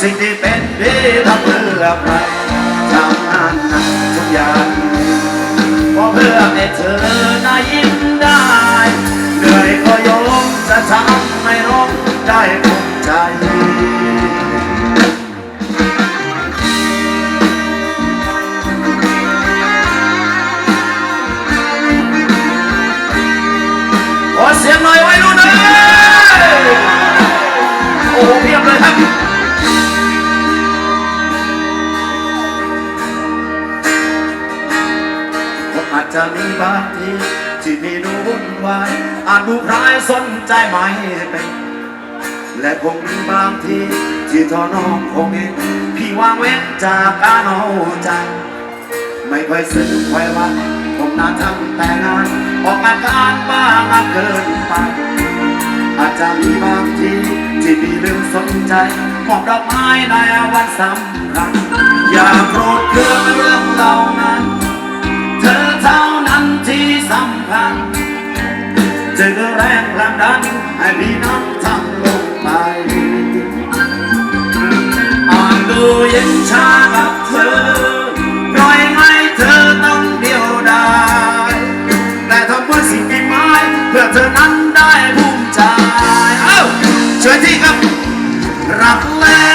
สิ่งที่เป็นพี่ทำเพื่อใครทำงานหนักทุกอย่างเพราะเพื่อให้เธอได้ยิ้มได้เหนื่อยก็ยอมจะทำให้น้องได้ภูมิใจขอเสีย จจะมีบางทีที่มีดูวุ่นวายอาจดูคล้ายสนใจไหมเป็น และคงมีบางทีที่ทอน้องคงเองพี่วางเว้นจากการเอาใจไม่ค่อยซึ้งค่อยว่าผมน่าทำแต่งานออกอาการบ้ามากเกินไปอาจจะมีบางทีที่พี่ลืมสนใจมอบดอกไม้ในวันสำคัญอย่าโกรธเคืองเรื่องเหล่านั้น สำคัญเจอแรงผลักดันให้พี่น้องทำลงไปอ่านดูเย็นชากับเธอปล่อยให้เธอต้องเดียวดายแต่ทำเพื่อสิ่งที่หมายเพื่อเธอนั้นได้ภูมิใจ เอ้าช่วยที่ครับรักแล้ว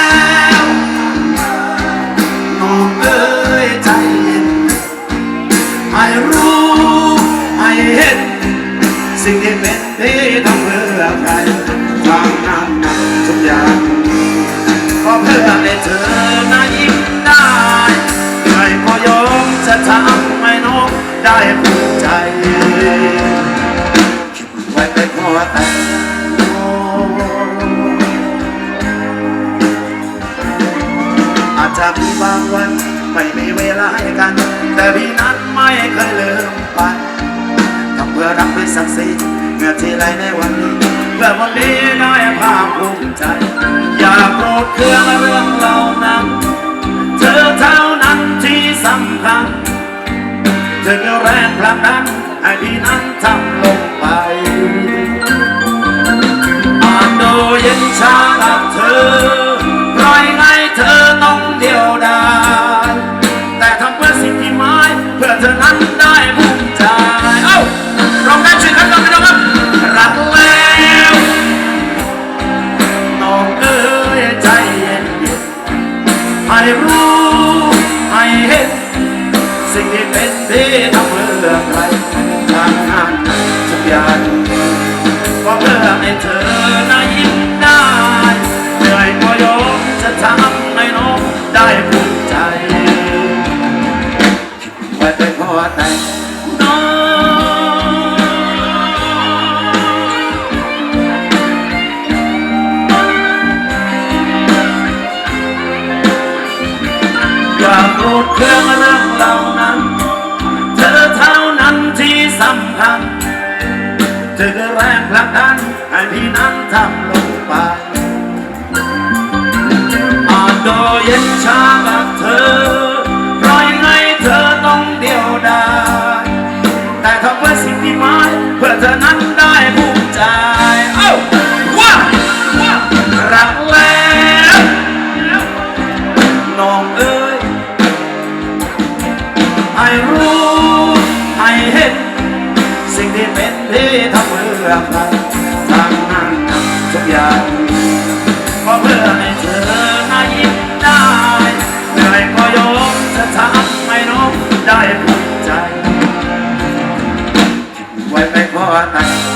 จะทำให้น้องได้ภูมิใจคิดไว้ไปพอแต่อาจจะมีบางวันไม่มีเวลาให้กัน แต่พี่นั้นไม่เคยลืมไปทำเพื่อรักด้วยศักดิ์ศรีเมื่อที่ไรในวันนี้เพื่อวันนี้ได้ภาคภูมิใจ อย่าโกรธเคืองเรื่อง ถึงแรงพลังดันให้พี่นั้นทำ ที่ทำเรื่องไรทางานทุกอย่างก็เพื่อให้เธอน่ายิ้มได้เหนื่อยก็ยอมจะทำให้น้องได้ภูมิใจไปเป็นพ่อแต่ คือแรงผลักดันให้พี่นั้นทำลงไปอาจโดยเย็นชากับเธอปล่อยให้เธอต้องเดียวดายแต่ทำเพื่อสิ่งที่หมายเพื่อเธอนั้นได้ภูมิใจเอ้าว้าว้ารักแล้วน้องเอ้ยให้รู้ ที่ทำเพื่อใครทำนั้นทุกอย่างเพราะเพื่อให้เธอน่ายิ้มได้เหนื่อยก็ยอมจะทำให้น้องได้ภูมิใจไว้ไปขอแต่